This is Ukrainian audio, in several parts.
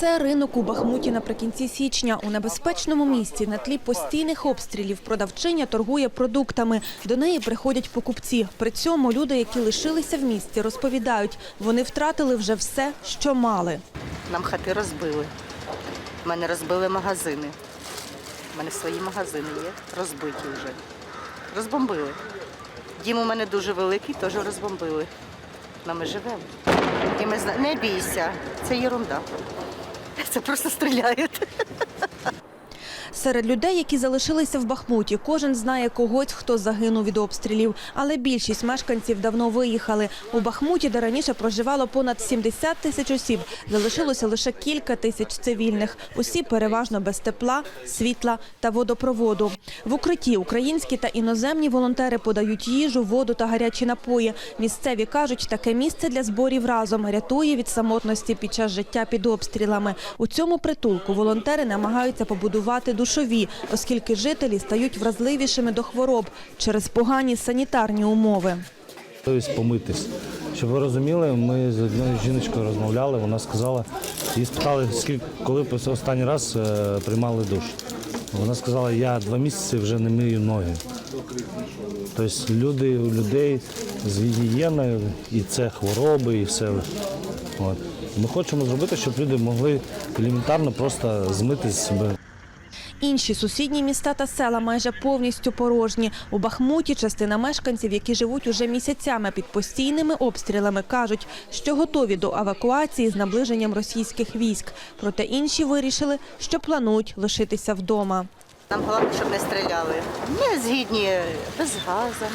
Це ринок у Бахмуті наприкінці січня. У небезпечному місці на тлі постійних обстрілів продавчиня торгує продуктами. До неї приходять покупці. При цьому люди, які лишилися в місті, розповідають, вони втратили вже все, що мали. Нам хати розбили. Мене розбили магазини. У мене свої магазини є, розбиті вже. Розбомбили. Дім у мене дуже великий, теж розбомбили. Ми живемо. І ми. Не бійся, це єрунда. Це просто стріляють. Серед людей, які залишилися в Бахмуті, кожен знає когось, хто загинув від обстрілів. Але більшість мешканців давно виїхали. У Бахмуті, де раніше проживало понад 70 тисяч осіб, залишилося лише кілька тисяч цивільних. Усі переважно без тепла, світла та водопроводу. В укритті українські та іноземні волонтери подають їжу, воду та гарячі напої. Місцеві кажуть, таке місце для зборів разом рятує від самотності під час життя під обстрілами. У цьому притулку волонтери намагаються побудувати душові, оскільки жителі стають вразливішими до хвороб через погані санітарні умови. Помитись. Щоб ви розуміли, ми з однією жіночкою розмовляли, вона сказала, її спитали, скільки, коли останній раз е, приймали душ. Вона сказала, я два місяці вже не мию ноги. Тобто люди, у людей з гігієною, і це хвороби, і все. От. Ми хочемо зробити, щоб люди могли елементарно просто змити з себе. Інші сусідні міста та села майже повністю порожні. У Бахмуті частина мешканців, які живуть уже місяцями під постійними обстрілами, кажуть, що готові до евакуації з наближенням російських військ. Проте інші вирішили, що планують лишитися вдома. Нам головне, щоб не стріляли. Ми згідні без газу,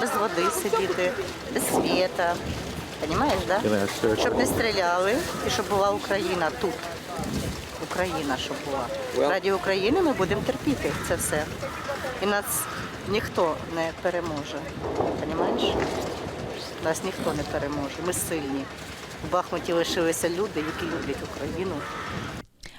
без води сидіти, без світа. Понімаєш, да? Щоб не стріляли і щоб була Україна тут. Україна, щоб була. Раді України ми будемо терпіти це все. І нас ніхто не переможе. Понімаєш? Нас ніхто не переможе. Ми сильні. В Бахмуті лишилися люди, які люблять Україну.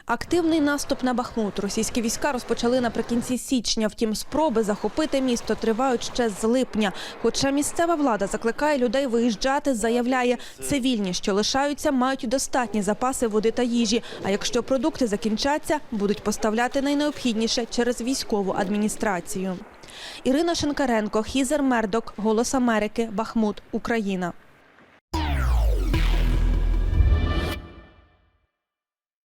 Активний наступ на Бахмут російські війська розпочали наприкінці січня. Втім, спроби захопити місто тривають ще з липня. Хоча місцева влада закликає людей виїжджати, заявляє, цивільні, що лишаються, мають достатні запаси води та їжі. А якщо продукти закінчаться, будуть поставляти найнеобхідніше через військову адміністрацію. Ірина Шинкаренко, Хізер Мердок, Голос Америки, Бахмут, Україна.